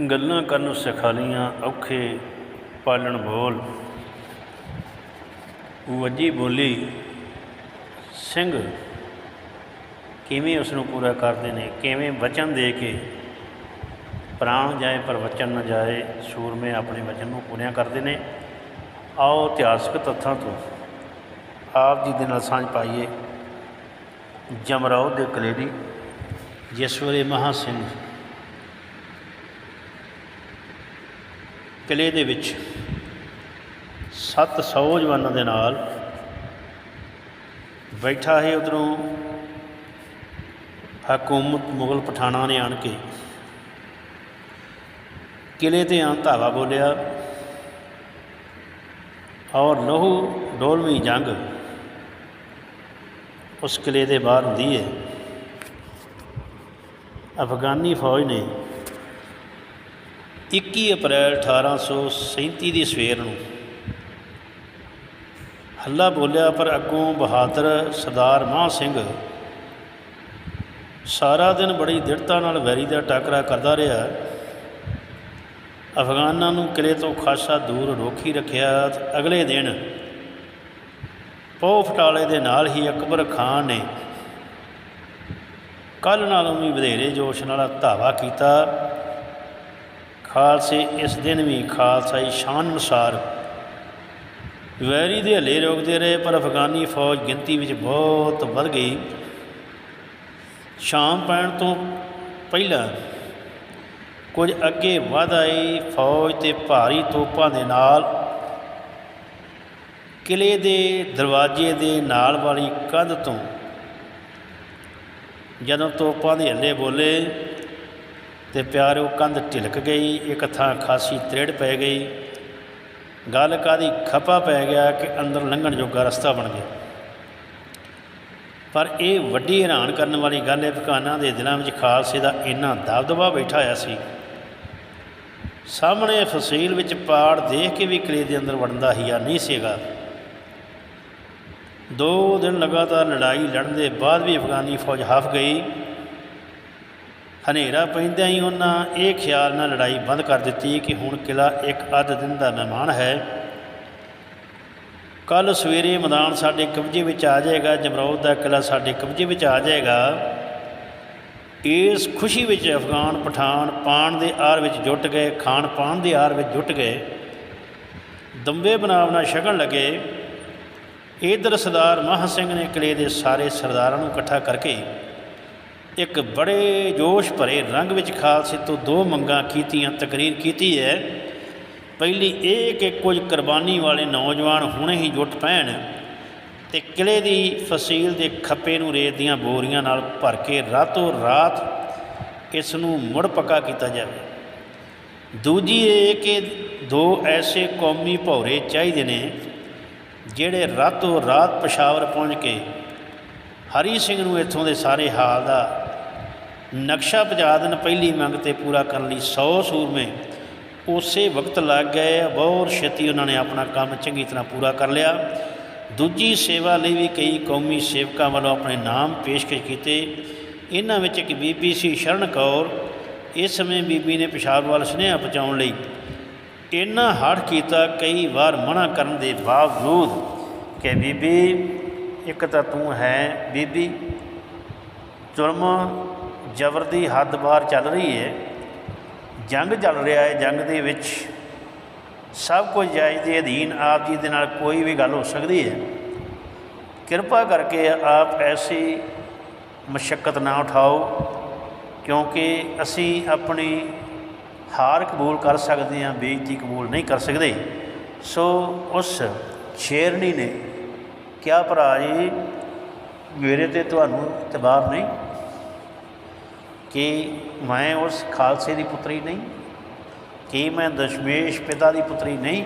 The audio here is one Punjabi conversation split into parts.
ਗੱਲਾਂ ਕਰਨ ਸਿਖਾਲੀਆਂ ਔਖੇ ਪਾਲਣ ਬੋਲ। ਵੱਜੀ ਬੋਲੀ, ਸਿੰਘ, ਕਿਵੇਂ ਉਸ ਨੂੰ ਪੂਰਾ ਕਰਦੇ ਨੇ? ਕਿਵੇਂ ਵਚਨ ਦੇ ਕੇ ਪ੍ਰਾਣ ਜਾਏ ਪਰ ਵਚਨ ਨਾ ਜਾਏ, ਸੂਰਮੇ ਆਪਣੇ ਵਚਨ ਨੂੰ ਪੂਰਿਆ ਕਰਦੇ ਨੇ? ਆਓ ਇਤਿਹਾਸਕ ਤੱਥਾਂ ਤੋਂ ਆਪ ਜੀ ਦੇ ਨਾਲ ਸਾਂਝ ਪਾਈਏ। ਜਮਰਾਓ ਦੇ ਕਲੇਰੀ, ਜਿਸ ਵੇਲੇ ਮਹਾ ਸਿੰਘ ਕਿਲ੍ਹੇ ਦੇ ਵਿੱਚ 700 ਜਵਾਨਾਂ ਦੇ ਨਾਲ ਬੈਠਾ ਹੈ ਉਧਰੋਂ ਹਕੂਮਤ ਮੁਗਲ ਪਠਾਣਾ ਨੇ ਆਣ ਕੇ ਕਿਲੇ ਤੇ ਆਂ ਧਾਵਾ ਬੋਲਿਆ, ਔਰ ਲਹੂ ਡੋਲਵੀਂ ਜੰਗ ਉਸ ਕਿਲੇ ਦੇ ਬਾਹਰ ਹੁੰਦੀ ਹੈ ਅਫਗਾਨੀ ਫੌਜ ਨੇ 21 ਅਪ੍ਰੈਲ 1837 ਦੀ ਸਵੇਰ ਨੂੰ ਹੱਲਾ ਬੋਲਿਆ, ਪਰ ਅੱਗੋਂ ਬਹਾਦਰ ਸਰਦਾਰ ਮਾਹ ਸਿੰਘ ਸਾਰਾ ਦਿਨ ਬੜੀ ਦ੍ਰਿੜਤਾ ਨਾਲ ਵੈਰੀ ਦਾ ਟਾਕਰਾ ਕਰਦਾ ਰਿਹਾ। ਅਫਗਾਨਾਂ ਨੂੰ ਕਿਲੇ ਤੋਂ ਖਾਸਾ ਦੂਰ ਰੋਕੀ ਰੱਖਿਆ। ਅਗਲੇ ਦਿਨ ਪੋਹ ਫਟਾਲੇ ਦੇ ਨਾਲ ਹੀ ਅਕਬਰ ਖਾਨ ਨੇ ਕੱਲ ਨਾਲੋਂ ਵੀ ਵਧੇਰੇ ਜੋਸ਼ ਨਾਲ ਧਾਵਾ ਕੀਤਾ। ਖਾਲਸੇ, ਇਸ ਦਿਨ ਵੀ ਖਾਲਸਾਈ ਸ਼ਾਨ ਅਨੁਸਾਰ। ਵੈਰੀ ਦੇ ਹਲੇ ਰੋਕਦੇ ਰਹੇ, ਪਰ ਅਫਗਾਨੀ ਫੌਜ ਗਿਣਤੀ ਵਿੱਚ ਬਹੁਤ ਵੱਧ ਗਈ। ਸ਼ਾਮ ਪੈਣ ਤੋਂ ਪਹਿਲਾਂ ਕੁਝ ਅੱਗੇ ਵਧ ਆਈ ਫੌਜ ਤੇ ਭਾਰੀ ਤੋਪਾਂ ਦੇ ਨਾਲ ਕਿਲੇ ਦੇ ਦਰਵਾਜ਼ੇ ਦੇ ਨਾਲ ਵਾਲੀ ਕੰਧ ਤੋਂ ਜਦੋਂ ਤੋਪਾਂ ਦੇ ਹੱਲੇ ਬੋਲੇ ਤੇ ਪਿਆਰਿਓ ਕੰਧ ਢਿਲਕ ਗਈ, ਇੱਕ ਥਾਂ ਖਾਸੀ ਤਰੇੜ ਪੈ ਗਈ। ਗੱਲ ਕਾਦੀ ਖਪਾ ਪੈ ਗਿਆ ਕਿ ਅੰਦਰ ਲੰਘਣ ਜੋਗਾ ਰਸਤਾ ਬਣ ਗਿਆ। ਪਰ ਇਹ ਵੱਡੀ ਹੈਰਾਨ ਕਰਨ ਵਾਲੀ ਗੱਲ ਹੈ ਭਕਾਨਾਂ ਦੇ ਦਿਲਾਂ ਵਿੱਚ ਖਾਲਸੇ ਦਾ ਇੰਨਾ ਦਬਦਬਾ ਬੈਠਾ ਹੋਇਆ ਸੀ। ਸਾਹਮਣੇ ਫਸੀਲ ਵਿੱਚ ਪਾੜ ਦੇਖ ਕੇ ਵੀ ਕਿਲੇ ਦੇ ਅੰਦਰ ਵੜਨ ਦਾ ਹਿਆ ਨਹੀਂ ਸੀਗਾ। ਦੋ ਦਿਨ ਲਗਾਤਾਰ ਲੜਾਈ ਲੜਨ ਦੇ ਬਾਅਦ ਵੀ ਅਫਗਾਨੀ ਫੌਜ ਹਾਫ ਗਈ। ਹਨੇਰਾ ਪੈਂਦਿਆਂ ਹੀ ਉਹਨਾਂ ਇਹ ਖਿਆਲ ਨਾਲ ਲੜਾਈ ਬੰਦ ਕਰ ਦਿੱਤੀ ਕਿ ਹੁਣ ਕਿਲਾ ਇੱਕ ਅੱਧ ਦਿਨ ਦਾ ਮਹਿਮਾਨ ਹੈ। ਕੱਲ ਸਵੇਰੇ ਮੈਦਾਨ ਸਾਡੇ ਕਬਜ਼ੇ ਵਿੱਚ ਆ ਜਾਏਗਾ, ਜਮਰੌਦ ਦਾ ਕਿਲਾ ਸਾਡੇ ਕਬਜ਼ੇ ਵਿੱਚ ਆ ਜਾਏਗਾ। ਇਸ ਖੁਸ਼ੀ ਵਿੱਚ ਅਫਗਾਨ ਪਠਾਨ ਪਾਣ ਦੇ ਆਰ ਵਿੱਚ ਜੁਟ ਗਏ, ਖਾਣ ਪਾਣ ਦੇ ਆਰ ਵਿੱਚ ਜੁਟ ਗਏ। ਦੰਬੇ ਬਨਾਵਨਾ ਛਕਣ ਲੱਗੇ। ਇਧਰ ਸਰਦਾਰ ਮਹਾਂ ਸਿੰਘ ਨੇ ਕਿਲੇ ਦੇ ਸਾਰੇ ਸਰਦਾਰਾਂ ਨੂੰ ਇਕੱਠਾ ਕਰਕੇ ਇੱਕ ਬੜੇ ਜੋਸ਼ ਭਰੇ ਰੰਗ ਵਿੱਚ ਖਾਲਸੇ ਤੋਂ ਦੋ ਮੰਗਾਂ ਕੀਤੀਆਂ, ਤਕਰੀਰ ਕੀਤੀ ਹੈ। ਪਹਿਲੀ ਇਹ ਕਿ ਕੁਝ ਕੁਰਬਾਨੀ ਵਾਲੇ ਨੌਜਵਾਨ ਹੁਣੇ ਹੀ ਜੁਟ ਪੈਣ ਤੇ ਕਿਲੇ ਦੀ ਫਸੀਲ ਦੇ ਖੱਪੇ ਨੂੰ ਰੇਤ ਦੀਆਂ ਬੋਰੀਆਂ ਨਾਲ ਭਰ ਕੇ ਰਾਤੋਂ ਰਾਤ ਇਸ ਨੂੰ ਮੁੜ ਪੱਕਾ ਕੀਤਾ ਜਾਵੇ। ਦੂਜੀ ਇਹ ਕਿ ਦੋ ਐਸੇ ਕੌਮੀ ਭੌਰੇ ਚਾਹੀਦੇ ਨੇ ਜਿਹੜੇ ਰਾਤੋਂ ਰਾਤ ਪਸ਼ਾਵਰ ਪਹੁੰਚ ਕੇ ਹਰੀ ਸਿੰਘ ਨੂੰ ਇੱਥੋਂ ਦੇ ਸਾਰੇ ਹਾਲ ਦਾ ਨਕਸ਼ਾ ਪਜਾ ਦੇਣ, ਪਹਿਲੀ ਮੰਗ ਤੇ ਪੂਰਾ ਕਰਨ ਲਈ 100 ਸੂਰਮੇ। ਉਸੇ ਵਕਤ ਲੱਗ ਗਏ ਬਹੁਤ ਛੇਤੀ ਉਹਨਾਂ ਨੇ ਆਪਣਾ ਕੰਮ ਚੰਗੀ ਤਰ੍ਹਾਂ ਪੂਰਾ ਕਰ ਲਿਆ। ਦੂਜੀ ਸੇਵਾ ਲਈ ਵੀ ਕਈ ਕੌਮੀ ਸੇਵਕਾਂ ਵੱਲੋਂ ਆਪਣੇ ਨਾਮ ਪੇਸ਼ਕਸ਼ ਕੀਤੇ। ਇਹਨਾਂ ਵਿੱਚ ਇੱਕ ਬੀਬੀ ਸੀ ਸ਼ਰਨ ਕੌਰ। ਇਸ ਸਮੇਂ ਬੀਬੀ ਨੇ ਪਿਸ਼ਾਬ ਵੱਲ ਸੁਨੇਹਾ ਪਹੁੰਚਾਉਣ ਲਈ ਇੰਨਾ ਹੜ ਕੀਤਾ, ਕਈ ਵਾਰ ਮਨਾ ਕਰਨ ਦੇ ਬਾਵਜੂਦ ਕਿ ਬੀਬੀ, ਇੱਕ ਤਾਂ ਤੂੰ ਹੈ ਬੀਬੀ, ਜ਼ੁਲਮ ਜ਼ਬਰ ਦੀ ਹੱਦ ਬਾਹਰ ਚੱਲ ਰਹੀ ਹੈ, ਜੰਗ ਚੱਲ ਰਿਹਾ ਹੈ, ਜੰਗ ਦੇ ਵਿੱਚ ਸਭ ਕੁਝ ਜਾਇਜ਼ ਦੇ ਅਧੀਨ ਆਪ ਜੀ ਦੇ ਨਾਲ ਕੋਈ ਵੀ ਗੱਲ ਹੋ ਸਕਦੀ ਹੈ। ਕਿਰਪਾ ਕਰਕੇ ਆਪ ਐਸੀ ਮਸ਼ਕਤ ਨਾ ਉਠਾਓ, ਕਿਉਂਕਿ ਅਸੀਂ ਆਪਣੀ ਹਾਰ ਕਬੂਲ ਕਰ ਸਕਦੇ ਹਾਂ, ਬੇਇੱਜ਼ਤੀ ਕਬੂਲ ਨਹੀਂ ਕਰ ਸਕਦੇ। ਸੋ ਉਸ ਸ਼ੇਰਨੀ ਨੇ ਕਿਹਾ ਭਰਾ ਜੀ, ਮੇਰੇ ਤੇ ਤੁਹਾਨੂੰ ਇਤਬਾਰ ਨਹੀਂ। ਕਿ ਮੈਂ ਉਸ ਖਾਲਸੇ ਦੀ ਪੁੱਤਰੀ ਨਹੀਂ, ਕਿ ਮੈਂ ਦਸ਼ਮੇਸ਼ ਪਿਤਾ ਦੀ ਪੁੱਤਰੀ ਨਹੀਂ,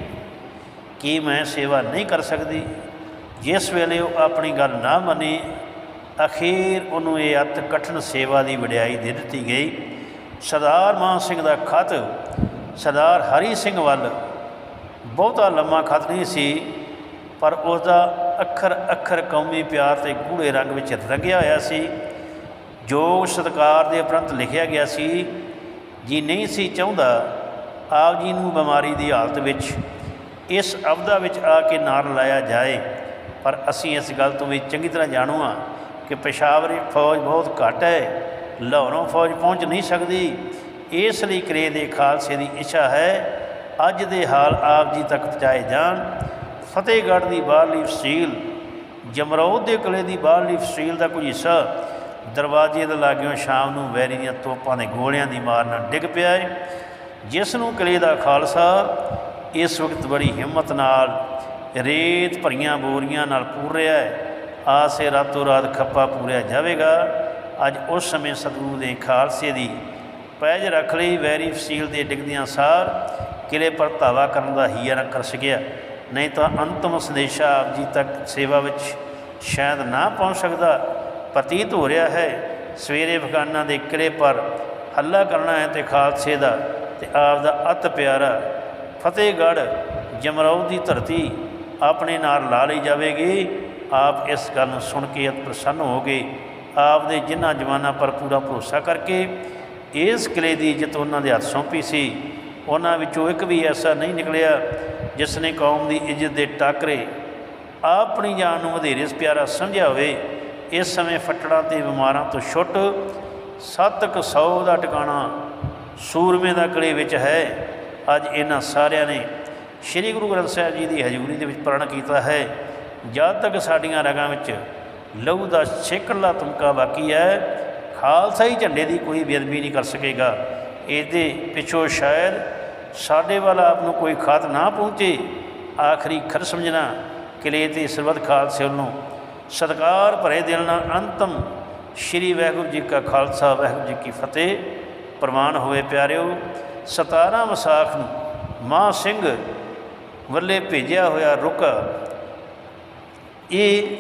ਕਿ ਮੈਂ ਸੇਵਾ ਨਹੀਂ ਕਰ ਸਕਦੀ। ਜਿਸ ਵੇਲੇ ਉਹ ਆਪਣੀ ਗੱਲ ਨਾ ਮੰਨੀ, ਅਖੀਰ ਉਹਨੂੰ ਇਹ ਅਤ ਕਠਨ ਸੇਵਾ ਦੀ ਵਡਿਆਈ ਦੇ ਦਿੱਤੀ ਗਈ। ਸਰਦਾਰ ਮਾਨ ਸਿੰਘ ਦਾ ਖਤ, ਸਰਦਾਰ ਹਰੀ ਸਿੰਘ ਵੱਲ ਬਹੁਤਾ ਲੰਮਾ ਖਤ ਨਹੀਂ ਸੀ, ਪਰ ਉਸ ਦਾ ਅੱਖਰ ਅੱਖਰ ਕੌਮੀ ਪਿਆਰ ਤੇ ਗੂੜੇ ਰੰਗ ਵਿੱਚ ਰੰਗਿਆ ਹੋਇਆ ਸੀ। ਜੋ ਸਤਕਾਰ ਦੇ ਉਪਰੰਤ ਲਿਖਿਆ ਗਿਆ ਸੀ, ਜੀ ਨਹੀਂ ਸੀ ਚਾਹੁੰਦਾ, ਆਪ ਜੀ ਨੂੰ ਬਿਮਾਰੀ ਦੀ ਹਾਲਤ ਵਿੱਚ, ਇਸ ਅਵਧਾ ਵਿੱਚ ਆ ਕੇ ਨਾਰ ਲਾਇਆ ਜਾਏ। ਪਰ ਅਸੀਂ ਇਸ ਗੱਲ ਤੋਂ ਵੀ ਚੰਗੀ ਤਰ੍ਹਾਂ ਜਾਣੂ ਹਾਂ ਕਿ ਪੇਸ਼ਾਵਰੀ ਫੌਜ ਬਹੁਤ ਘੱਟ ਹੈ, ਲਾਹੌਰੋਂ ਫੌਜ ਪਹੁੰਚ ਨਹੀਂ ਸਕਦੀ। ਇਸ ਲਈ ਕਰੇ ਦੇ ਖਾਲਸੇ ਦੀ ਇੱਛਾ ਹੈ, ਅੱਜ ਦੇ ਹਾਲ ਆਪ ਜੀ ਤੱਕ ਪਹੁੰਚਾਏ ਜਾਣ। ਫਤਿਹਗੜ੍ਹ ਦੀ ਬਾਹਰਲੀ ਫਸੀਲ ਜਮਰੌਦ ਦੇ ਕਿਲੇ ਦੀ ਬਾਹਰਲੀ ਫਸੀਲ ਦਾ ਕੋਈ ਹਿੱਸਾ ਦਰਵਾਜ਼ੇ ਦੇ ਲਾਗਿਓਂ ਸ਼ਾਮ ਨੂੰ ਵੈਰੀ ਦੀਆਂ ਤੋਪਾਂ ਦੇ ਗੋਲਿਆਂ ਦੀ ਮਾਰ ਨਾਲ ਡਿੱਗ ਪਿਆ ਹੈ ਜਿਸ ਨੂੰ ਕਿਲੇ ਦਾ ਖਾਲਸਾ ਇਸ ਵਕਤ ਬੜੀ ਹਿੰਮਤ ਨਾਲ ਰੇਤ ਭਰੀਆਂ ਬੋਰੀਆਂ ਨਾਲ ਪੂਰ ਰਿਹਾ ਹੈ ਆਸੇ ਰਾਤੋਂ ਰਾਤ ਖੱਪਾ ਪੂਰਿਆ ਜਾਵੇਗਾ। ਅੱਜ ਉਸ ਸਮੇਂ ਸਤਿਗੁਰੂ ਦੇ ਖਾਲਸੇ ਦੀ ਪੈਜ ਰੱਖ ਲਈ ਵੈਰੀ ਫਸੀਲ ਦੇ ਡਿੱਗਦਿਆਂ ਸਾਰ ਕਿਲੇ ਪਰ ਧਾਵਾ ਕਰਨ ਦਾ ਹੀਆ ਨਾ ਕਰ ਸਕਿਆ। ਨਹੀਂ ਤਾਂ ਅੰਤਮ ਸੰਦੇਸ਼ਾ ਆਪ ਜੀ ਤੱਕ ਸੇਵਾ ਵਿੱਚ ਸ਼ਾਇਦ ਨਾ ਪਹੁੰਚ ਸਕਦਾ। ਪ੍ਰਤੀਤ ਹੋ ਰਿਹਾ ਹੈ। ਸਵੇਰੇ ਬਖਾਨਾ ਦੇ ਕਿਲੇ ਪਰ ਹੱਲਾ ਕਰਨਾ ਹੈ ਤੇ ਖਾਲਸੇ ਦਾ ਤੇ ਆਪ ਦਾ ਅਤ ਪਿਆਰਾ ਫਤਿਹਗੜ੍ਹ ਜਮਰੌਦ ਦੀ ਧਰਤੀ ਆਪਣੇ ਨਾਲ ਲਾ ਲਈ ਜਾਵੇਗੀ। ਆਪ ਇਸ ਗੱਲ ਨੂੰ ਸੁਣ ਕੇ ਅਤ ਪ੍ਰਸੰਨ ਹੋ ਗਏ। ਆਪ ਦੇ ਜਿਨ੍ਹਾਂ ਜਵਾਨਾਂ ਪਰ ਪੂਰਾ ਭਰੋਸਾ ਕਰਕੇ ਇਸ ਕਿਲੇ ਦੀ ਇੱਜ਼ਤ ਉਹਨਾਂ ਦੇ ਹੱਥ ਸੌਂਪੀ ਸੀ। ਉਹਨਾਂ ਵਿੱਚੋਂ ਇੱਕ ਵੀ ਐਸਾ ਨਹੀਂ ਨਿਕਲਿਆ ਜਿਸ ਨੇ ਕੌਮ ਦੀ ਇੱਜ਼ਤ ਦੇ ਟਾਕਰੇ ਆਪਣੀ ਜਾਨ ਨੂੰ ਵਧੇਰੇ ਪਿਆਰਾ ਸਮਝਿਆ ਹੋਵੇ। ਇਸ ਸਮੇਂ ਫੱਟੜਾਂ ਤੇ ਬਿਮਾਰਾਂ ਤੋਂ ਛੁੱਟ ਸੱਤ ਕੁ ਸੌ ਦਾ ਟਿਕਾਣਾ ਸੂਰਮੇ ਦਾ ਕਿਲੇ ਵਿੱਚ ਹੈ। ਅੱਜ ਇਹਨਾਂ ਸਾਰਿਆਂ ਨੇ ਸ੍ਰੀ ਗੁਰੂ ਗ੍ਰੰਥ ਸਾਹਿਬ ਜੀ ਦੀ ਹਜ਼ੂਰੀ ਦੇ ਵਿੱਚ ਪ੍ਰਣ ਕੀਤਾ ਹੈ। ਜਦ ਤੱਕ ਸਾਡੀਆਂ ਰਗਾਂ ਵਿੱਚ ਲਹੂ ਦਾ ਛੇਕਲਾ ਤੁਮਕਾ ਬਾਕੀ ਹੈ, ਖਾਲਸਾ ਹੀ ਝੰਡੇ ਦੀ ਕੋਈ ਬੇਅਦਬੀ ਨਹੀਂ ਕਰ ਸਕੇਗਾ। ਇਹਦੇ ਪਿੱਛੋਂ ਸ਼ਾਇਦ ਸਾਡੇ ਵੱਲ ਆਪ ਨੂੰ ਕੋਈ ਖਾਤ ਨਾ ਪਹੁੰਚੇ। ਆਖਰੀ ਖਰ ਸਮਝਣਾ ਕਿਲੇ ਤੇ ਸਰਬੱਤ ਖਾਲਸੇ ਵੱਲੋਂ ਸਤਿਕਾਰ ਭਰੇ ਦਿਲ ਨਾਲ ਅੰਤਮ ਸ਼੍ਰੀ ਵਾਹਿਗੁਰੂ ਜੀ ਕਾ ਖਾਲਸਾ, ਵਾਹਿਗੁਰੂ ਜੀ ਕੀ ਫਤਿਹ। ਪ੍ਰਵਾਨ ਹੋਏ ਪਿਆਰਿਓ 17 ਵਿਸਾਖ ਨੂੰ ਮਾਂ ਸਿੰਘ ਵੱਲੇ ਭੇਜਿਆ ਹੋਇਆ ਰੁਕ ਇਹ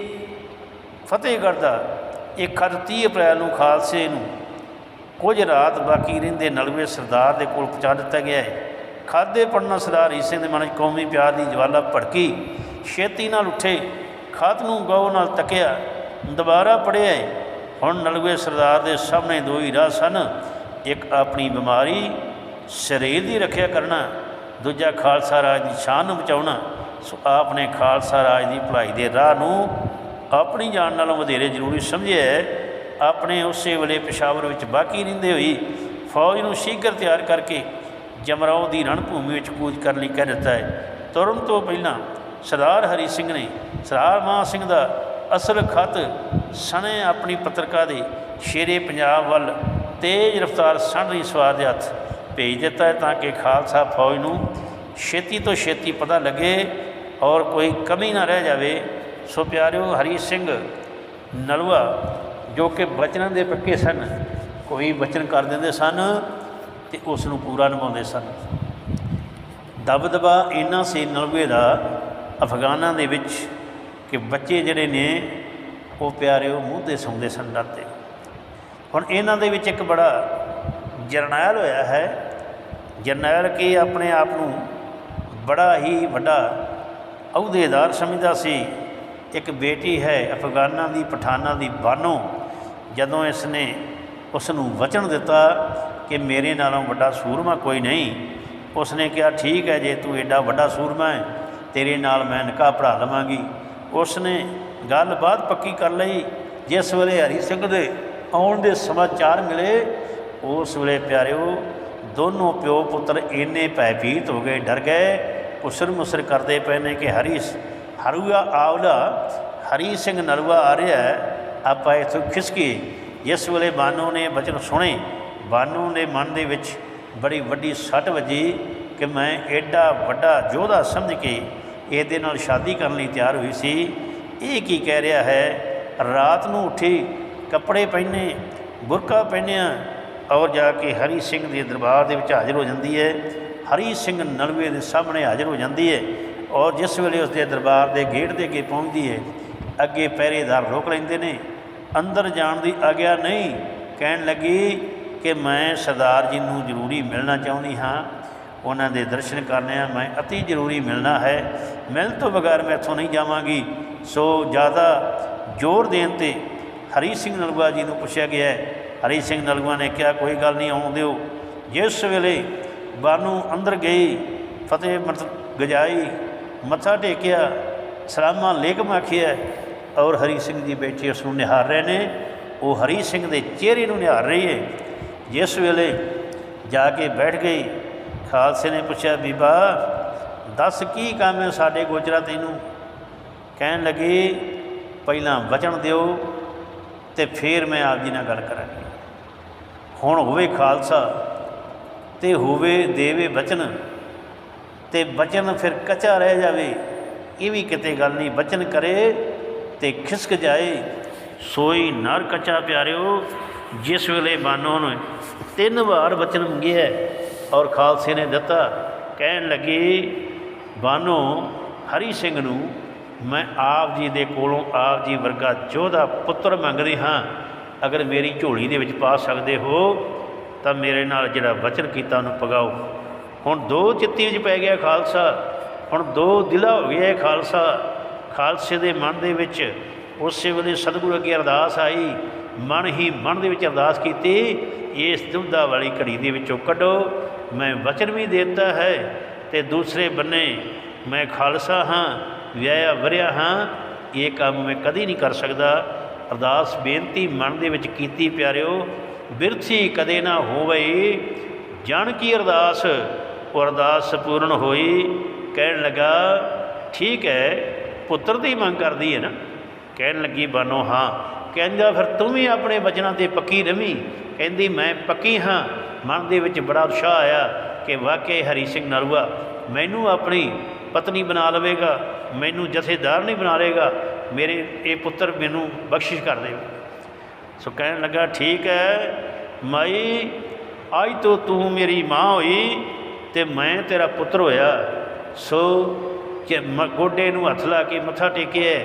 ਫਤਿਹਗੜ੍ਹ ਦਾ, ਇਹ ਖਤ 30 ਅਪ੍ਰੈਲ ਨੂੰ ਖਾਲਸੇ ਨੂੰ ਕੁਝ ਰਾਤ ਬਾਕੀ ਰਹਿੰਦੇ ਨਲਵੇ ਸਰਦਾਰ ਦੇ ਕੋਲ ਪਹੁੰਚਾ ਦਿੱਤਾ ਗਿਆ ਹੈ। ਖਾਦੇ ਪੜਨਾ ਸਰਦਾਰ ਈਸੇ ਦੇ ਮਨ 'ਚ ਕੌਮੀ ਪਿਆਰ ਦੀ ਜਵਾਲਾ ਭੜਕੀ, ਛੇਤੀ ਨਾਲ ਉੱਠੇ। ਖਤ ਨੂੰ ਗੌ ਨਾਲ ਤੱਕਿਆ, ਦੁਬਾਰਾ ਪੜਿਆ ਹੁਣ ਨਲਵੇ ਸਰਦਾਰ ਦੇ ਸਾਹਮਣੇ ਦੋ ਹੀ ਰਾਹ ਸਨ। ਇੱਕ ਆਪਣੀ ਬਿਮਾਰੀ, ਸਰੀਰ ਦੀ ਰੱਖਿਆ ਕਰਨਾ, ਦੂਜਾ ਖਾਲਸਾ ਰਾਜ ਦੀ ਸ਼ਾਨ ਨੂੰ ਬਚਾਉਣਾ। ਸੋ ਆਪ ਨੇ ਖਾਲਸਾ ਰਾਜ ਦੀ ਭਲਾਈ ਦੇ ਰਾਹ ਨੂੰ ਆਪਣੀ ਜਾਨ ਨਾਲੋਂ ਵਧੇਰੇ ਜ਼ਰੂਰੀ ਸਮਝਿਆ ਹੈ। ਆਪਣੇ ਉਸੇ ਵੇਲੇ ਪੇਸ਼ਾਵਰ ਵਿੱਚ ਬਾਕੀ ਰਹਿੰਦੇ ਹੋਈ ਫੌਜ ਨੂੰ ਸ਼ੀਘਰ ਤਿਆਰ ਕਰਕੇ ਜਮਰਾਓ ਦੀ ਰਣਭੂਮੀ ਵਿੱਚ ਕੂਚ ਕਰਨ ਲਈ ਕਹਿ ਦਿੱਤਾ ਹੈ ਤੁਰਨ ਤੋਂ ਪਹਿਲਾਂ ਸਰਦਾਰ ਹਰੀ ਸਿੰਘ ਨੇ, ਸਰਦਾਰ ਮਾਨ ਸਿੰਘ ਦਾ ਅਸਲ ਖਤ ਸਣੇ ਆਪਣੀ ਪੱਤਰਕਾ ਦੇ ਸ਼ੇਰੇ ਪੰਜਾਬ ਵੱਲ ਤੇਜ਼ ਰਫ਼ਤਾਰ ਸੰਢੀ ਸਵਾਰ ਦੇ ਹੱਥ ਭੇਜ ਦਿੱਤਾ ਹੈ ਤਾਂ ਕਿ ਖਾਲਸਾ ਫੌਜ ਨੂੰ ਛੇਤੀ ਤੋਂ ਛੇਤੀ ਪਤਾ ਲੱਗੇ ਔਰ ਕੋਈ ਕਮੀ ਨਾ ਰਹਿ ਜਾਵੇ। ਸੋ ਪਿਆਰਿਓ, ਹਰੀ ਸਿੰਘ ਨਲਵਾ ਜੋ ਕਿ ਬਚਨਾਂ ਦੇ ਪੱਕੇ ਸਨ, ਕੋਈ ਬਚਨ ਕਰ ਦਿੰਦੇ ਸਨ ਤੇ ਉਸ ਨੂੰ ਪੂਰਾ ਨਿਭਾਉਂਦੇ ਸਨ। ਦਬਦਬਾ ਇਹਨਾਂ ਸੀ ਨਲਵੇ ਦਾ ਅਫਗਾਨਾਂ ਦੇ ਵਿੱਚ ਕਿ ਬੱਚੇ ਜਿਹੜੇ ਨੇ, ਉਹ ਪਿਆਰਿਓ ਮੂੰਹ ਤੇ ਸੌਂਦੇ ਸਨ ਡਰਦੇ ਹੁਣ ਇਹਨਾਂ ਦੇ ਵਿੱਚ ਇੱਕ ਬੜਾ ਜਰਨੈਲ ਹੋਇਆ ਹੈ। ਜਰਨੈਲ ਕੀ ਆਪਣੇ ਆਪ ਨੂੰ ਬੜਾ ਹੀ ਵੱਡਾ ਅਹੁਦੇਦਾਰ ਸਮਝਦਾ ਸੀ। ਇੱਕ ਬੇਟੀ ਹੈ ਅਫਗਾਨਾਂ ਦੀ, ਪਠਾਨਾਂ ਦੀ ਬਾਨੋ। ਜਦੋਂ ਇਸ ਨੇ ਉਸ ਨੂੰ ਵਚਨ ਦਿੱਤਾ ਕਿ ਮੇਰੇ ਨਾਲੋਂ ਵੱਡਾ ਸੂਰਮਾ ਕੋਈ ਨਹੀਂ ਉਸ ਨੇ ਕਿਹਾ, ਠੀਕ ਹੈ ਜੇ ਤੂੰ ਐਡਾ ਵੱਡਾ ਸੂਰਮਾ ਹੈ ਤੇਰੇ ਨਾਲ ਮੈਂ ਨਿਕਾਹ ਪੜਾ ਲਵਾਂਗੀ। ਉਸ ਨੇ ਗੱਲਬਾਤ ਪੱਕੀ ਕਰ ਲਈ। ਜਿਸ ਵੇਲੇ ਹਰੀ ਸਿੰਘ ਦੇ ਆਉਣ ਦੇ ਸਮਾਚਾਰ ਮਿਲੇ, ਉਸ ਵੇਲੇ ਪਿਆਰਿਓ, ਦੋਨੋਂ ਪਿਓ ਪੁੱਤਰ ਇੰਨੇ ਭੈਭੀਤ ਹੋ ਗਏ, ਡਰ ਗਏ। ਉਸਰ ਮੁਸਰ ਕਰਦੇ ਪਏ ਨੇ ਕਿ ਹਰੀ ਹਰੂਆ ਆਵਲਾ, ਹਰੀ ਸਿੰਘ ਨਲਵਾ ਆ ਰਿਹਾ ਆਪਾਂ ਇਥੋਂ ਖਿਸਕੀ ਜਿਸ ਵੇਲੇ ਬਾਨੂ ਨੇ ਬਚਨ ਸੁਣੇ, ਬਾਨੂ ਦੇ ਮਨ ਦੇ ਵਿੱਚ ਬੜੀ ਵੱਡੀ ਸੱਟ ਵੱਜੀ। ਕਿ ਮੈਂ ਐਡਾ ਵੱਡਾ ਯੋਧਾ ਸਮਝ ਕੇ ਇਹਦੇ ਨਾਲ ਸ਼ਾਦੀ ਕਰਨ ਲਈ ਤਿਆਰ ਹੋਈ ਸੀ। ਇਹ ਕੀ ਕਹਿ ਰਿਹਾ ਹੈ? ਰਾਤ ਨੂੰ ਉੱਠੀ, ਕੱਪੜੇ ਪਹਿਨੇ, ਬੁਰਕਾ ਪਹਿਨਿਆ ਔਰ ਜਾ ਕੇ ਹਰੀ ਸਿੰਘ ਦੇ ਦਰਬਾਰ ਦੇ ਵਿੱਚ ਹਾਜ਼ਰ ਹੋ ਜਾਂਦੀ ਹੈ। ਹਰੀ ਸਿੰਘ ਨਲਵੇ ਦੇ ਸਾਹਮਣੇ ਹਾਜ਼ਰ ਹੋ ਜਾਂਦੀ ਹੈ ਔਰ ਜਿਸ ਵੇਲੇ ਉਸ ਦੇ ਦਰਬਾਰ ਦੇ ਗੇਟ ਦੇ ਅੱਗੇ ਪਹੁੰਚਦੀ ਹੈ, ਅੱਗੇ ਪਹਿਰੇਦਾਰ ਰੋਕ ਲੈਂਦੇ ਨੇ। ਅੰਦਰ ਜਾਣ ਦੀ ਆਗਿਆ ਨਹੀਂ, ਕਹਿਣ ਲੱਗੀ ਕਿ ਮੈਂ ਸਰਦਾਰ ਜੀ ਨੂੰ ਜ਼ਰੂਰੀ ਮਿਲਣਾ ਚਾਹੁੰਦੀ ਹਾਂ। ਉਹਨਾਂ ਦੇ ਦਰਸ਼ਨ ਕਰਨੇ ਆ। ਮੈਂ ਅਤੀ ਜ਼ਰੂਰੀ ਮਿਲਣਾ ਹੈ। ਮਿਲ ਤੋਂ ਬਗੈਰ ਮੈਂ ਇੱਥੋਂ ਨਹੀਂ ਜਾਵਾਂਗੀ। ਸੋ ਜ਼ਿਆਦਾ ਜ਼ੋਰ ਦੇਣ ਤੇ ਹਰੀ ਸਿੰਘ ਨਲੂਆ ਜੀ ਨੂੰ ਪੁੱਛਿਆ ਗਿਆ ਹਰੀ ਸਿੰਘ ਨਲੂਆ ਨੇ ਕਿਹਾ, ਕੋਈ ਗੱਲ ਨਹੀਂ, ਆਉਣ ਦਿਓ। ਜਿਸ ਵੇਲੇ ਬਾਨੂ ਅੰਦਰ ਗਈ, ਫਤਿਹ ਮਤ ਗਜਾਈ, ਮੱਥਾ ਟੇਕਿਆ, ਸਲਾਮਾ ਲੇਕਮ ਆਖਿਆ, ਔਰ ਹਰੀ ਸਿੰਘ ਜੀ ਬੈਠੇ ਉਸ ਨੂੰ ਨਿਹਾਰ ਰਹੇ ਨੇ। ਉਹ ਹਰੀ ਸਿੰਘ ਦੇ ਚਿਹਰੇ ਨੂੰ ਨਿਹਾਰ ਰਹੀ ਹੈ। ਜਿਸ ਵੇਲੇ ਜਾ ਕੇ ਬੈਠ ਗਈ ਖਾਲਸੇ ਨੇ ਪੁੱਛਿਆ, ਬੀਬਾ, ਦੱਸ ਕੀ ਕੰਮ ਹੈ ਸਾਡੇ ਗੋਚਰਾ ਤੈਨੂੰ? ਕਹਿਣ ਲੱਗੀ, ਪਹਿਲਾਂ ਵਚਨ ਦਿਓ ਤੇ ਫਿਰ ਮੈਂ ਆਪ ਜੀ ਨਾਲ ਗੱਲ ਕਰਾਂਗੀ। ਹੁਣ ਹੋਵੇ ਖਾਲਸਾ ਤੇ ਹੋਵੇ ਦੇਵੇ ਬਚਨ ਤੇ ਬਚਨ ਫਿਰ ਕੱਚਾ ਰਹਿ ਜਾਵੇ, ਇਹ ਵੀ ਕਿਤੇ ਗੱਲ ਨਹੀਂ। ਬਚਨ ਕਰੇ ਤੇ ਖਿਸਕ ਜਾਏ, ਸੋਈ ਨਰ ਕੱਚਾ ਪਿਆਰਿਓ, ਜਿਸ ਵੇਲੇ ਬਾਨੋ ਨੇ ਤਿੰਨ ਵਾਰ ਬਚਨ ਮੰਗਿਆ ਔਰ ਖਾਲਸੇ ਨੇ ਦਿੱਤਾ। ਕਹਿਣ ਲੱਗੀ, ਬਾਨੋ, ਹਰੀ ਸਿੰਘ ਨੂੰ ਮੈਂ ਆਪ ਜੀ ਦੇ ਕੋਲੋਂ ਆਪ ਜੀ ਵਰਗਾ ਜੋਧਾ ਪੁੱਤਰ ਮੰਗਦੇ ਹਾਂ। ਅਗਰ ਮੇਰੀ ਝੋਲੀ ਦੇ ਵਿੱਚ ਪਾ ਸਕਦੇ ਹੋ, ਤਾਂ ਮੇਰੇ ਨਾਲ ਜਿਹੜਾ ਵਚਨ ਕੀਤਾ ਉਹਨੂੰ ਪਗਾਓ। ਹੁਣ ਦੋ ਚਿੱਤੀ ਵਿੱਚ ਪੈ ਗਿਆ ਖਾਲਸਾ। ਹੁਣ ਦੋ ਦਿਲਾ ਹੋ ਗਿਆ ਖਾਲਸਾ। ਖਾਲਸੇ ਦੇ ਮਨ ਦੇ ਵਿੱਚ ਉਸੇ ਵੇਲੇ ਸਤਿਗੁਰੂ ਅੱਗੇ ਅਰਦਾਸ ਆਈ। ਮਨ ਹੀ ਮਨ ਦੇ ਵਿੱਚ ਅਰਦਾਸ ਕੀਤੀ, ਇਸ ਦੁੱਧਾ ਵਾਲੀ ਘੜੀ ਦੇ ਵਿੱਚੋਂ ਕੱਢੋ ਮੈਂ ਵਚਨ ਵੀ ਦਿੱਤਾ ਹੈ ਤੇ ਦੂਸਰੇ ਬੰਨੇ ਮੈਂ ਖਾਲਸਾ ਹਾਂ, ਵਿਆਹਿਆ ਵਰਿਆ ਹਾਂ, ਇਹ ਕੰਮ ਮੈਂ ਕਦੀ ਨਹੀਂ ਕਰ ਸਕਦਾ। ਅਰਦਾਸ, ਬੇਨਤੀ ਮਨ ਦੇ ਵਿੱਚ ਕੀਤੀ ਪਿਆਰਿਓ, ਬਿਰਥੀ ਕਦੇ ਨਾ ਹੋਵੇ ਜਾਣ ਕੀ ਅਰਦਾਸ? ਉਹ ਅਰਦਾਸ ਪੂਰਨ ਹੋਈ, ਕਹਿਣ ਲੱਗਾ, ਠੀਕ ਹੈ, ਪੁੱਤਰ ਦੀ ਮੰਗ ਕਰਦੀ ਹੈ ਨਾ? ਕਹਿਣ ਲੱਗੀ, ਬਾਨੋ, ਹਾਂ। ਕਹਿੰਦਾ, ਫਿਰ ਤੂੰ ਵੀ ਆਪਣੇ ਬਚਨਾਂ ਤੇ ਪੱਕੀ ਰਵੀ? ਕਹਿੰਦੀ, ਮੈਂ ਪੱਕੀ ਹਾਂ। ਮਨ ਦੇ ਵਿੱਚ ਬੜਾ ਉਤਸ਼ਾਹ ਆਇਆ ਕਿ ਵਾਕਈ ਹਰੀ ਸਿੰਘ ਨਰੂਆ ਮੈਨੂੰ ਆਪਣੀ ਪਤਨੀ ਬਣਾ ਲਵੇਗਾ, ਮੈਨੂੰ ਜਥੇਦਾਰ ਨਹੀਂ ਬਣਾ ਲੇਗਾ ਮੇਰੇ ਇਹ ਪੁੱਤਰ ਮੈਨੂੰ ਬਖਸ਼ਿਸ਼ ਕਰ ਦੇ ਸੋ ਕਹਿਣ ਲੱਗਾ, ਠੀਕ ਹੈ, ਮਾਈ, ਅੱਜ ਤੋਂ ਤੂੰ ਮੇਰੀ ਮਾਂ ਹੋਈ ਤੇ ਮੈਂ ਤੇਰਾ ਪੁੱਤਰ ਹੋਇਆ। ਸੋ ਕਿ ਗੋਡੇ ਨੂੰ ਹੱਥ ਲਾ ਕੇ ਮੱਥਾ ਟੇਕਿਆ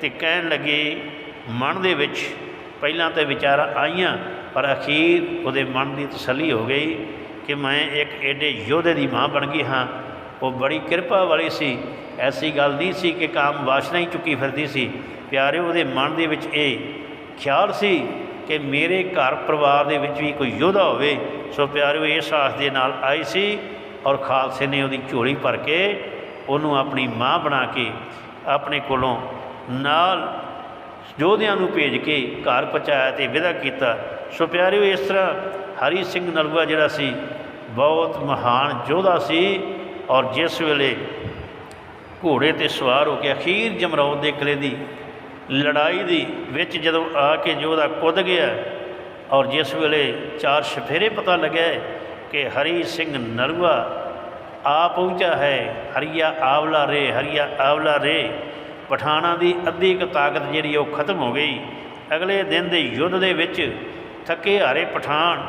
ਤੇ ਕਹਿਣ ਲੱਗੇ, ਮਨ ਦੇ ਵਿੱਚ ਪਹਿਲਾਂ ਤਾਂ ਵਿਚਾਰਾਂ ਆਈਆਂ ਪਰ ਅਖੀਰ ਉਹਦੇ ਮਨ ਦੀ ਤਸੱਲੀ ਹੋ ਗਈ ਕਿ ਮੈਂ ਇੱਕ ਏਡੇ ਯੋਧੇ ਦੀ ਮਾਂ ਬਣ ਗਈ ਹਾਂ। ਉਹ ਬੜੀ ਕਿਰਪਾ ਵਾਲੀ ਸੀ। ਐਸੀ ਗੱਲ ਨਹੀਂ ਸੀ ਕਿ ਕਾਮ ਵਾਸ਼ਨਾ ਹੀ ਚੁੱਕੀ ਫਿਰਦੀ ਸੀ। ਪਿਆਰੇ ਉਹਦੇ ਮਨ ਦੇ ਵਿੱਚ ਇਹ ਖਿਆਲ ਸੀ ਕਿ ਮੇਰੇ ਘਰ ਪਰਿਵਾਰ ਦੇ ਵਿੱਚ ਵੀ ਕੋਈ ਯੋਧਾ ਹੋਵੇ। ਸੋ ਪਿਆਰਿਓ ਇਸ ਆਸ ਦੇ ਨਾਲ ਆਈ ਸੀ ਔਰ ਖਾਲਸੇ ਨੇ ਉਹਦੀ ਝੋਲੀ ਭਰ ਕੇ ਉਹਨੂੰ ਆਪਣੀ ਮਾਂ ਬਣਾ ਕੇ ਆਪਣੇ ਕੋਲੋਂ ਨਾਲ ਯੋਧਿਆਂ ਨੂੰ ਭੇਜ ਕੇ ਘਰ ਪਹੁੰਚਾਇਆ ਤੇ ਵਿਦਾ ਕੀਤਾ। ਸੋ ਪਿਆਰਿਓ, ਇਸ ਤਰ੍ਹਾਂ ਹਰੀ ਸਿੰਘ ਨਲੂਆ ਜਿਹੜਾ ਸੀ, ਬਹੁਤ ਮਹਾਨ ਯੋਧਾ ਸੀ ਔਰ ਜਿਸ ਵੇਲੇ ਘੋੜੇ ਤੇ ਸਵਾਰ ਹੋ ਕੇ ਅਖੀਰ ਜਮਰੌਦ ਦੇ ਕਿਲੇ ਦੀ ਲੜਾਈ ਦੀ ਵਿੱਚ ਜਦੋਂ ਆ ਕੇ ਯੋਧਾ ਕੁੱਦ ਗਿਆ ਔਰ ਜਿਸ ਵੇਲੇ ਚਾਰ ਸ਼ਫੇਰੇ ਪਤਾ ਲੱਗਿਆ ਕਿ ਹਰੀ ਸਿੰਘ ਨਲੂਆ ਆ ਪਹੁੰਚਾ ਹੈ, ਹਰੀਆ ਆਵਲਾ ਰੇ, ਹਰੀਆ ਆਵਲਾ ਰੇ, ਪਠਾਣਾ ਦੀ ਅੱਧੀ ਕੁ ਤਾਕਤ ਜਿਹੜੀ ਉਹ ਖਤਮ ਹੋ ਗਈ। ਅਗਲੇ ਦਿਨ ਦੇ ਯੁੱਧ ਦੇ ਵਿੱਚ ਥੱਕੇ ਹਾਰੇ ਪਠਾਨ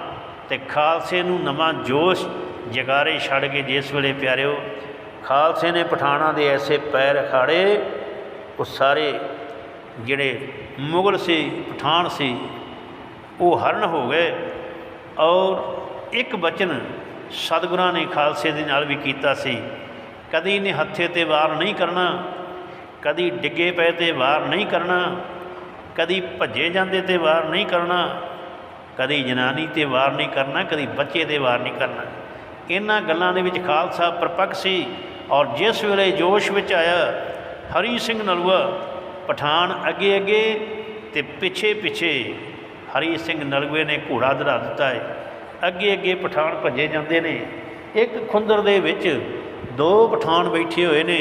ਤੇ ਖਾਲਸੇ ਨੂੰ ਨਵਾਂ ਜੋਸ਼ ਜਗਾਰੇ ਛੱਡ ਕੇ ਜਿਸ ਵੇਲੇ ਪਿਆਰਿਓ, ਖਾਲਸੇ ਨੇ ਪਠਾਣਾ ਦੇ ਐਸੇ ਪੈਰ ਅਖਾੜੇ, ਉਹ ਸਾਰੇ ਜਿਹੜੇ ਮੁਗਲ ਸੀ, ਪਠਾਨ ਸੀ, ਉਹ ਹਰਨ ਹੋ ਗਏ ਔਰ ਇੱਕ ਬਚਨ ਸਤਿਗੁਰਾਂ ਨੇ ਖਾਲਸੇ ਦੇ ਨਾਲ ਵੀ ਕੀਤਾ ਸੀ। ਕਦੀ ਨੇ ਹੱਥੇ ਤੇ ਵਾਰ ਨਹੀਂ ਕਰਨਾ, ਕਦੀ ਡਿੱਗੇ ਪਏ ਤੇ ਵਾਰ ਨਹੀਂ ਕਰਨਾ, ਕਦੀ ਭੱਜੇ ਜਾਂਦੇ ਤੇ ਵਾਰ ਨਹੀਂ ਕਰਨਾ ਕਦੀ ਜਨਾਨੀ ਤੇ ਵਾਰ ਨਹੀਂ ਕਰਨਾ, ਕਦੀ ਬੱਚੇ ਤੇ ਵਾਰ ਨਹੀਂ ਕਰਨਾ। ਇਹਨਾਂ ਗੱਲਾਂ ਦੇ ਵਿੱਚ ਖਾਲਸਾ ਪਰਪੱਕ ਸੀ ਔਰ ਜਿਸ ਵੇਲੇ ਜੋਸ਼ ਵਿੱਚ ਆਇਆ, ਹਰੀ ਸਿੰਘ ਨਲੂਆ ਪਠਾਨ ਅੱਗੇ ਅੱਗੇ ਤੇ ਪਿੱਛੇ ਪਿੱਛੇ ਹਰੀ ਸਿੰਘ ਨਲੂਏ ਨੇ ਘੋੜਾ ਦਰਾ ਦਿੱਤਾ ਹੈ ਅੱਗੇ ਅੱਗੇ ਪਠਾਨ ਭੱਜੇ ਜਾਂਦੇ ਨੇ। ਇੱਕ ਖੁੰਦਰ ਦੇ ਵਿੱਚ ਦੋ ਪਠਾਨ ਬੈਠੇ ਹੋਏ ਨੇ।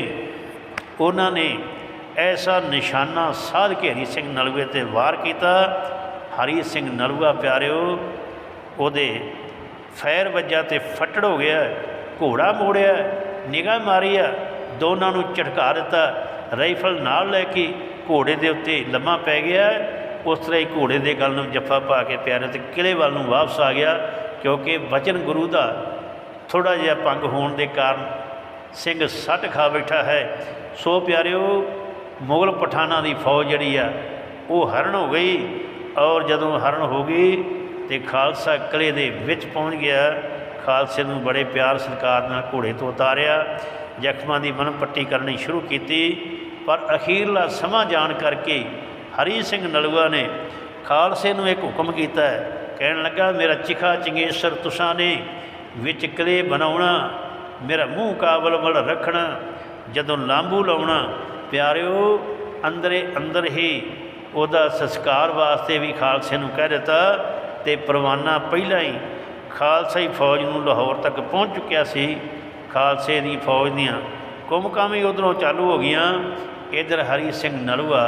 ਉਹਨਾਂ ਨੇ ਐਸਾ ਨਿਸ਼ਾਨਾ ਸਾਧ ਕੇ ਹਰੀ ਸਿੰਘ ਨਲੂਏ ਤੇ ਵਾਰ ਕੀਤਾ ਹਰੀ ਸਿੰਘ ਨਲੂਆ ਪਿਆਰਿਓ, ਉਹਦੇ ਫੈਰ ਵੱਜਾ ਤੇ ਫੱਟੜ ਹੋ ਗਿਆ, ਘੋੜਾ ਮੋੜਿਆ, ਨਿਗਾਹ ਮਾਰੀ ਆ, ਦੋਨਾਂ ਨੂੰ ਝਟਕਾ ਦਿੱਤਾ, ਰਾਈਫਲ ਨਾਲ ਲੈ ਕੇ ਘੋੜੇ ਦੇ ਉੱਤੇ ਲੰਮਾ ਪੈ ਗਿਆ। ਉਸ ਤਰ੍ਹਾਂ ਹੀ ਘੋੜੇ ਦੇ ਗਲ ਨੂੰ ਜੱਫਾ ਪਾ ਕੇ ਪਿਆਰੇ ਤੇ ਕਿਲੇ ਵੱਲ ਨੂੰ ਵਾਪਸ ਆ ਗਿਆ, ਕਿਉਂਕਿ ਵਚਨ ਗੁਰੂ ਦਾ ਥੋੜਾ ਜਿਹਾ ਭੰਗ ਹੋਣ ਦੇ ਕਾਰਨ ਸਿੰਘ ਸੱਟ ਖਾ ਬੈਠਾ ਹੈ। ਸੋ ਪਿਆਰਿਓ, ਮੁਗਲ ਪਠਾਨਾਂ ਦੀ ਫੌਜ ਜਿਹੜੀ ਆ, ਉਹ ਹਰਨ ਹੋ ਗਈ। ਔਰ ਜਦੋਂ ਹਰਨ ਹੋ ਗਈ ਤੇ ਖਾਲਸਾ ਕਲੇ ਦੇ ਵਿੱਚ ਪਹੁੰਚ ਗਿਆ, ਖਾਲਸੇ ਨੂੰ ਬੜੇ ਪਿਆਰ ਸਤਿਕਾਰ ਨਾਲ ਘੋੜੇ ਤੋਂ ਉਤਾਰਿਆ। ਜ਼ਖਮਾਂ ਦੀ ਮਨ ਪੱਟੀ ਕਰਨੀ ਸ਼ੁਰੂ ਕੀਤੀ, ਪਰ ਅਖੀਰਲਾ ਸਮਾਂ ਜਾਣ ਕਰਕੇ ਹਰੀ ਸਿੰਘ ਨਲੂਆ ਨੇ ਖਾਲਸੇ ਨੂੰ ਇੱਕ ਹੁਕਮ ਕੀਤਾ, ਕਹਿਣ ਲੱਗਾ, ਮੇਰਾ ਚਿਖਾ ਚੰਗੇਸ਼ਰ, ਤੁਸਾਂ ਨੇ ਵਿੱਚ ਕਲੇ ਬਣਾਉਣਾ, ਮੇਰਾ ਮੂੰਹ ਕਾਬਲ ਵੱਲ ਰੱਖਣਾ, ਜਦੋਂ ਲਾਂਬੂ ਲਾਉਣਾ, ਪਿਆਰਿਓ, ਅੰਦਰੇ ਅੰਦਰ ਹੀ ਉਹਦਾ ਸੰਸਕਾਰ ਵਾਸਤੇ ਵੀ ਖਾਲਸੇ ਨੂੰ ਕਹਿ ਦਿੱਤਾ ਤੇ ਪਰਵਾਨਾ ਪਹਿਲਾਂ ਹੀ ਖਾਲਸਾਈ ਫੌਜ ਨੂੰ ਲਾਹੌਰ ਤੱਕ ਪਹੁੰਚ ਚੁੱਕਿਆ ਸੀ। ਖਾਲਸੇ ਦੀ ਫੌਜ ਦੀਆਂ ਕੁੰਮਕਾਂ ਵੀ ਉਧਰੋਂ ਚਾਲੂ ਹੋ ਗਈਆਂ। ਇਧਰ ਹਰੀ ਸਿੰਘ ਨਲੂਆ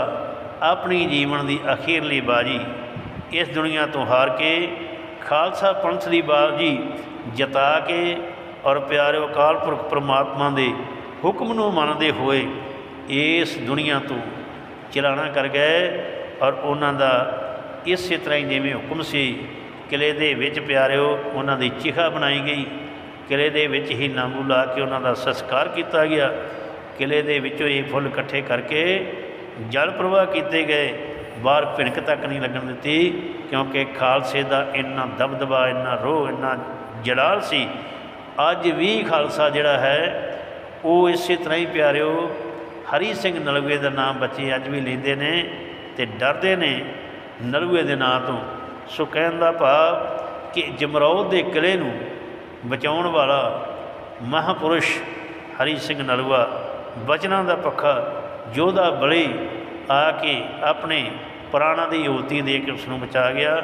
ਆਪਣੀ ਜੀਵਨ ਦੀ ਅਖੀਰਲੀ ਬਾਜੀ ਇਸ ਦੁਨੀਆ ਤੋਂ ਹਾਰ ਕੇ ਖਾਲਸਾ ਪੰਥ ਦੀ ਬਾਜੀ ਜਤਾ ਕੇ ਔਰ ਪਿਆਰੇ ਅਕਾਲ ਪੁਰਖ ਪ੍ਰਮਾਤਮਾ ਦੇ ਹੁਕਮ ਨੂੰ ਮੰਨਦੇ ਹੋਏ ਇਸ ਦੁਨੀਆ ਤੋਂ ਚਲਾਣਾ ਕਰ ਗਏ। ਔਰ ਉਹਨਾਂ ਦਾ ਇਸੇ ਤਰ੍ਹਾਂ ਹੀ ਜਿਵੇਂ ਹੁਕਮ ਸੀ, ਕਿਲੇ ਦੇ ਵਿੱਚ ਪਿਆਰਿਓ, ਉਹਨਾਂ ਦੀ ਚਿਖਾ ਬਣਾਈ ਗਈ। ਕਿਲੇ ਦੇ ਵਿੱਚ ਹੀ ਨਾਮੂ ਲਾ ਕੇ ਉਹਨਾਂ ਦਾ ਸੰਸਕਾਰ ਕੀਤਾ ਗਿਆ। ਕਿਲੇ ਦੇ ਵਿੱਚੋਂ ਇਹ ਫੁੱਲ ਇਕੱਠੇ ਕਰਕੇ ਜਲ ਪ੍ਰਵਾਹ ਕੀਤੇ ਗਏ। ਬਾਹਰ ਭਿਣਕ ਤੱਕ ਨਹੀਂ ਲੱਗਣ ਦਿੱਤੀ, ਕਿਉਂਕਿ ਖਾਲਸੇ ਦਾ ਇੰਨਾ ਦਬਦਬਾ, ਇੰਨਾ ਰੋਹ, ਇੰਨਾ ਜਲਾਲ ਸੀ। ਅੱਜ ਵੀ ਖਾਲਸਾ ਜਿਹੜਾ ਹੈ, ਉਹ ਇਸੇ ਤਰ੍ਹਾਂ ਹੀ ਪਿਆਰਿਓ, ਹਰੀ ਸਿੰਘ ਨਲਵੇ ਦਾ ਨਾਮ ਬੱਚੇ ਅੱਜ ਵੀ ਲੈਂਦੇ ਨੇ। ਤੇ ਡਰਦੇ ਨੇ ਨਲੂਏ ਦੇ ਨਾਂ ਤੋਂ। ਸੋ ਕਹਿਣ ਦਾ ਭਾਵ ਕਿ ਜਮਰੌਦ ਦੇ ਕਿਲੇ ਨੂੰ ਬਚਾਉਣ ਵਾਲਾ ਮਹਾਪੁਰਸ਼ ਹਰੀ ਸਿੰਘ ਨਲੂਆ ਬਚਨਾਂ ਦਾ ਪੱਖਾ ਯੋਧਾ ਬਲੀ ਆ ਕੇ ਆਪਣੇ ਪ੍ਰਾਣਾਂ ਦੀ ਯੋਤੀ ਦੇ ਕੇ ਉਸ ਨੂੰ ਬਚਾ ਗਿਆ।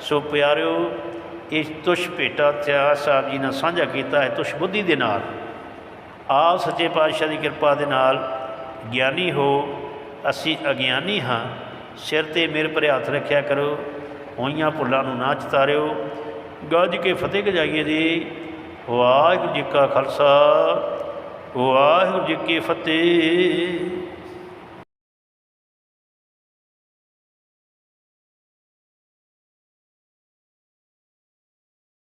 ਸੋ ਪਿਆਰਿਓ, ਇਸ ਤੁਸ਼ ਭੇਟਾ ਇਤਿਹਾਸ ਸਾਹਿਬ ਜੀ ਨੇ ਸਾਂਝਾ ਕੀਤਾ ਹੈ ਤੁਸ਼ ਬੁੱਧੀ ਦੇ ਨਾਲ। ਆਪ ਸੱਚੇ ਪਾਤਸ਼ਾਹ ਦੀ ਕਿਰਪਾ ਦੇ ਨਾਲ ਗਿਆਨੀ ਹੋ, ਅਸੀਂ ਅਗਿਆਨੀ ਹਾਂ। ਸਿਰ ਤੇ ਮੇਰੇ ਪਰ ਹੱਥ ਰੱਖਿਆ ਕਰੋ, ਹੋਈਆਂ ਭੁੱਲਾਂ ਨੂੰ ਨਾ ਚਤਾਰਿਓ। ਗੱਜ ਕੇ ਫਤਿਹ ਗਜਾਈਏ ਦੀ ਵਾਹਿਗੁਰੂ ਜੀ ਕਾ ਖਾਲਸਾ, ਵਾਹਿਗੁਰੂ ਜੀ ਕੀ ਫਤਿਹ।